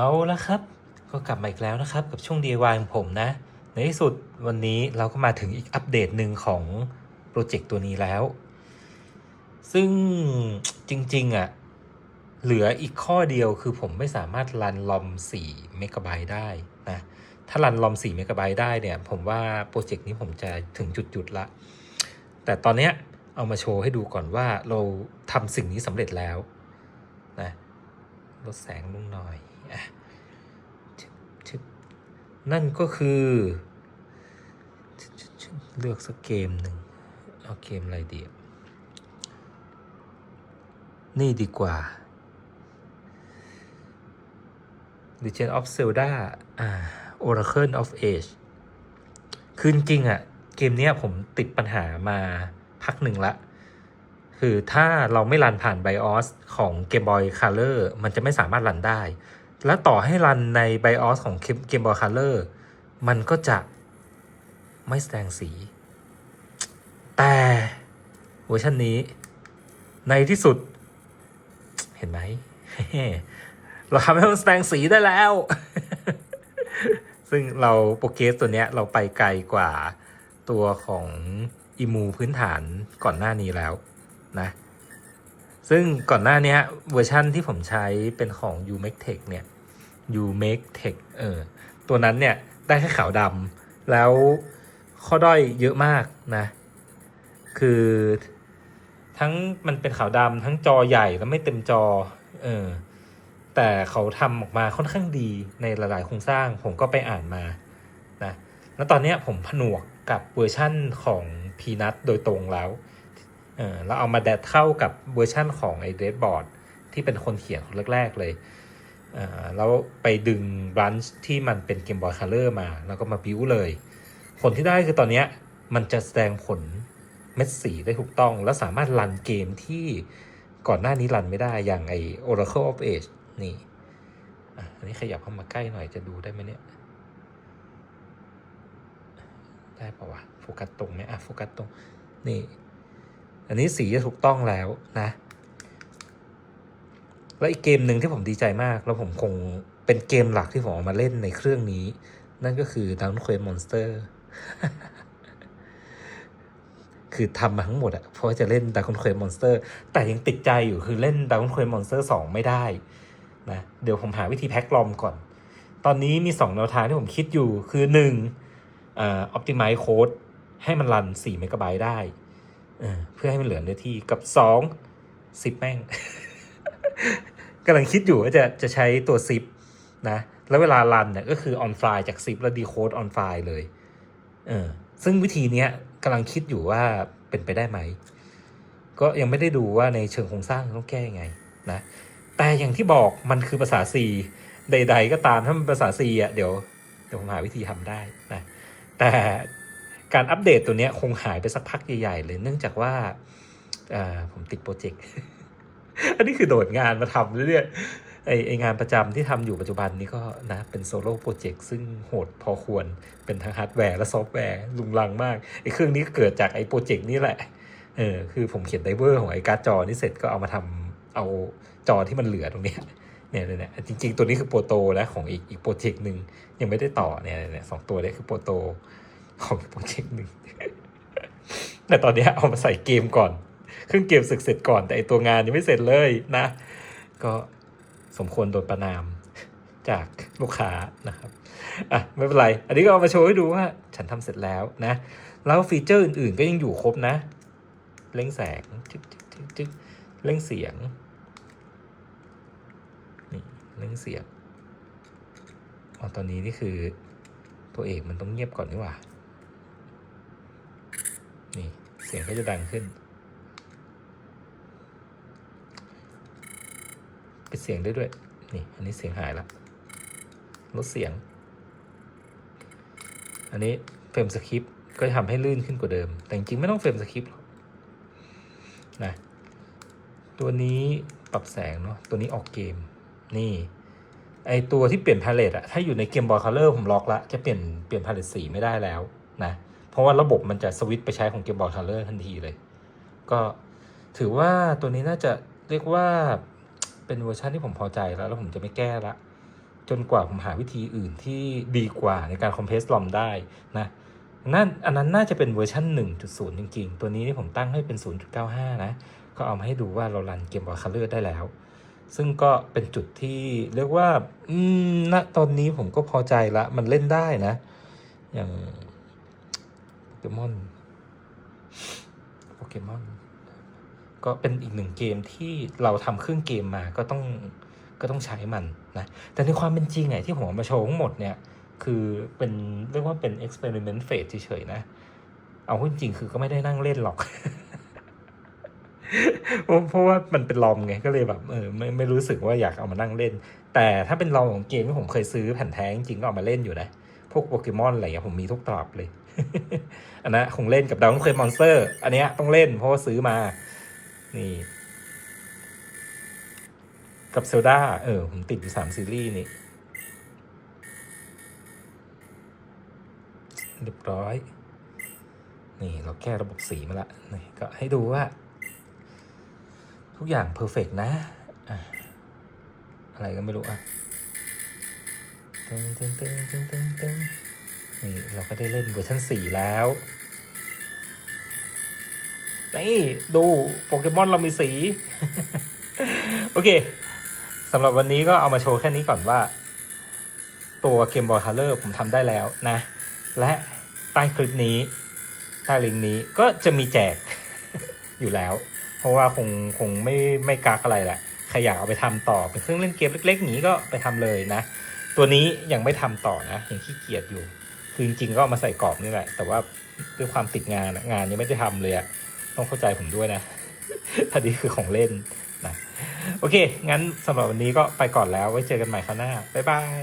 เอาละครับ ก็กลับมาอีกแล้วนะครับ กับช่วง DIY ของผมนะ ในที่สุดวันนี้เราก็มาถึงอีกอัปเดตหนึ่งของโปรเจกต์ตัวนี้แล้ว ซึ่งจริงๆอะ เหลืออีกข้อเดียวคือผมไม่สามารถรันลอม4เมกะไบต์ได้นะ ถ้ารันลอม4เมกะไบต์ได้เนี่ย ผมว่าโปรเจกต์นี้ผมจะถึงจุดๆละ แต่ตอนเนี้ยเอามาโชว์ให้ดูก่อนว่าเราทำสิ่งนี้สำเร็จแล้วนะ ลดแสงลงหน่อยอะชึบนั่นก็คือเลือกสักเกมหนึ่งเอาเกมอะไรดีนี่ดีกว่า Legend of Zelda อ่า Oracle of Age คือจริงๆอะ เกมเนี้ยผมติดปัญหามาพักหนึ่งละ คือถ้าเราไม่รันผ่าน BIOS ของ Game Boy Color มันจะไม่สามารถรันได้ แล้วต่อให้รันใน BIOS ของ Game Boy Color มันก็จะไม่แสดงสี แต่เวอร์ชันนี้ ในที่สุด เห็นไหม เราทำให้มันแสดงสีได้แล้ว ซึ่งเราโปรเกสตัวเนี้ยเราไปไกลกว่าตัวของอิมูพื้นฐานก่อนหน้านี้แล้ว นะ ซึ่งก่อนหน้านี้เวอร์ชั่นที่ผมใช้เป็นของ u m a k e Tech เนี่ย u m a k e Tech เออตัวนั้นเนี่ยได้แค่ขาวดำแล้วข้อด้อยเยอะมากนะ คือทั้งมันเป็นขาวดำทั้งจอใหญ่แล้วไม่เต็มจอเออแต่เขาทำออกมาค่อนข้างดีในหลายๆโครงสร้างผมก็ไปอ่านมานะแล้วตอนนี้ผมผนวกกับเวอร์ชั่นของพีนัทโดยตรงแล้ว เออแล้วเอามาแดดเข้ากับเวอร์ชั่นของไอเดดบอร์ดที่เป็นคนเขียนคนแรก ๆ เลยเออแล้วไปดึงบรันช์ที่มันเป็นเกมบอยคัลเลอร์มา แล้วก็มาบิวเลย ผลที่ได้คือตอนนี้มันจะแสดงผลเม็ดสีได้ถูกต้อง และสามารถรันเกมที่ก่อนหน้านี้รันไม่ได้อย่างไอ Oracle of Age นี่อันนี้ขยับเข้ามาใกล้หน่อยจะดูได้ไหมเนี่ย ได้ปะวะ โฟกัสตรงไหมอะ โฟกัสตรง นี่ อันนี้สีจะถูกต้องแล้วนะ แล้วอีกเกมหนึ่งที่ผมดีใจมาก แล้วผมคงเป็นเกมหลักที่ผมเอามาเล่นในเครื่องนี้ นั่นก็คือ Down Quest Monster คือทำมาทั้งหมดอะเพราะจะเล่น Dragon Quest Monster แต่ยังติดใจอยู่คือเล่น Dragon Quest Monster 2 ไม่ได้นะเดี๋ยวผมหาวิธีแพ็กลอมก่อน ตอนนี้มี 2 แนวทางที่ผมคิดอยู่คือ 1. อ่า optimize code ให้มันรัน4เมกะไบต์ได้ เพื่อให้มันเหลือเนื้อที่กับ2ซิปแม่งกำลังคิดอยู่ว่าจะจะใช้ตัวซิปนะแล้วเวลารันเนี่ยก็คือ on fly จากซิปแล้ว decode on fly เลยเออซึ่งวิธีเนี้ยกำลังคิดอยู่ว่าเป็นไปได้ไหม ก็ยังไม่ได้ดูว่าในเชิงโครงสร้างต้องแก้ยังไงนะแต่อย่างที่บอกมันคือภาษา C ใด ๆ ก็ตามถ้ามันภาษา C อะเดี๋ยวเดี๋ยวผมหาวิธีทำได้นะแต่ การอัปเดตตัวเนี้ยคงหายไปสักพักใหญ่ๆเลย เนื่องจากว่าผมติดโปรเจกต์ อันนี้คือโดดงานมาทำเรื่อยๆไอไองานประจำที่ทำอยู่ปัจจุบันนี้ก็นะเป็นโซโล่โปรเจกต์ซึ่งโหดพอควรเป็นทั้งฮาร์ดแวร์และซอฟต์แวร์ลุงลังมากไอเครื่องนี้เกิดจากไอโปรเจกต์นี้แหละเออคือผมเขียนไดเวอร์ของไอการ์ดจอนี่เสร็จก็เอามาทำเอาจอที่มันเหลือตรงนี้เนี่ยเนี่ยเนี่ยจริง ๆ ตัวนี้คือโปรโตนะของอีกอีกโปรเจกต์หนึ่งยังไม่ได้ต่อเนี่ยเนี่ยสองตัวนี้คือโปรโต ของโปรเจกต์หนึ่ง แต่ตอนนี้เอามาใส่เกมก่อนเครื่องเกมศึกเสร็จก่อนแต่ไอตัวงานยังไม่เสร็จเลยนะ ก็สมควรโดนประนามจากลูกค้านะครับอะไม่เป็นไร อันนี้ก็เอามาโชว์ให้ดูว่า ฉันทำเสร็จแล้วนะ แล้วฟีเจอร์อื่นๆก็ยังอยู่ครบนะ เร่งแสงจึ๊กจึ๊กจึ๊กจึ๊กเร่งเสียงนี่เร่งเสียงอ๋อตอนนี้นี่คือตัวเอกมันต้องเงียบก่อนนี่หว่า นี่ เสียงก็จะดังขึ้น ปิดเสียงได้ด้วย นี่ อันนี้เสียงหายละลดเสียง อันนี้เฟรมสคริปต์ก็จะทำให้ลื่นขึ้นกว่าเดิม แต่จริงๆไม่ต้องเฟรมสคริปต์หรอกนะตัวนี้ปรับแสงเนาะตัวนี้ออกเกม นี่ ไอตัวที่เปลี่ยนพาเลตอะถ้าอยู่ในเกมบอยคัลเลอร์ผมล็อกละจะเปลี่ยนเปลี่ยนพาเลตสีไม่ได้แล้วนะ ราะว่าระบบมันจะสวิตช์ไปใช้ของเกมบอยคัลเลอร์ทันทีเลย ก็ถือว่าตัวนี้น่าจะเรียกว่าเป็นเวอร์ชันที่ผมพอใจแล้ว แล้วผมจะไม่แก้ละ จนกว่าผมหาวิธีอื่นที่ดีกว่าในการคอมเพรสลอมได้นะนั่นอันนั้นน่าจะเป็นเวอร์ชัน1.0 จริง ๆ ตัวนี้นี่ผมตั้งให้เป็น 0.95 นะ ก็เอามาให้ดูว่าเรารันเกมบอลคัลเลอร์ได้แล้ว ซึ่งก็เป็นจุดที่เรียกว่า อืมณตอนนี้ผมก็พอใจละ มันเล่นได้นะ อย่าง เกมอนโปเกมอนก็เป็นอีกหนึ่งเกมที่เราทำเครื่องเกมมาก็ต้องก็ต้องใช้มันนะ แต่ในความเป็นจริงไงที่ผมมาโชว์ทั้งหมดเนี่ย คือเป็นเรียกว่าเป็น experiment phase เฉยๆนะ เอาจริงคือก็ไม่ได้นั่งเล่นหรอก เพราะเพราะว่ามันเป็นลอมไงก็เลยแบบเออไม่ไม่รู้สึกว่าอยากเอามานั่งเล่น แต่ถ้าเป็นลอมของเกมที่ผมเคยซื้อแผ่นแท้จริงก็เอามาเล่นอยู่นะ พวกโปเกมอนอะไรเงี้ยผมมีทุกตลับเลย อันนั้นคงเล่นกับดาวน์เคยมอนสเตอร์ อันเนี้ยต้องเล่นเพราะว่าซื้อมา นี่ กับเซลดาเออ ผมติดอยู่สามซีรีส์นี่เรียบร้อย นี่เราแก้ระบบสีมาละนี่ก็ให้ดูว่า ทุกอย่างเพอร์เฟกนะ อะไรก็ไม่รู้อะ ตึงตึงตึงตึงตึงตึงนี่เราก็ได้เล่นเวอร์ชันสี่แล้วนี่ดูโปเกมอนเรามีสี โอเคสำหรับวันนี้ก็เอามาโชว์แค่นี้ก่อนว่า ตัวเกมบอลคัลเลอร์ผมทำได้แล้วนะ และใต้คลิปนี้ ใต้ลิงก์นี้ก็จะมีแจกอยู่แล้ว เพราะว่าคงคงไม่ไม่กักอะไรแหละใครอยากเอาไปทำต่อเป็นเครื่องเล่นเกมเล็กๆนี้ก็ไปทำเลยนะ ตัวนี้ยังไม่ทำต่อนะยังขี้เกียจอยู่ คือจริงๆก็เอามาใส่กรอบนี่แหละ แต่ว่าด้วยความติดงานงานยังไม่ได้ทำเลยอะต้องเข้าใจผมด้วยนะถ้านี้คือของเล่นนะโอเค งั้นสำหรับวันนี้ก็ไปก่อนแล้วไว้เจอกันใหม่คราวหน้าบ๊ายบาย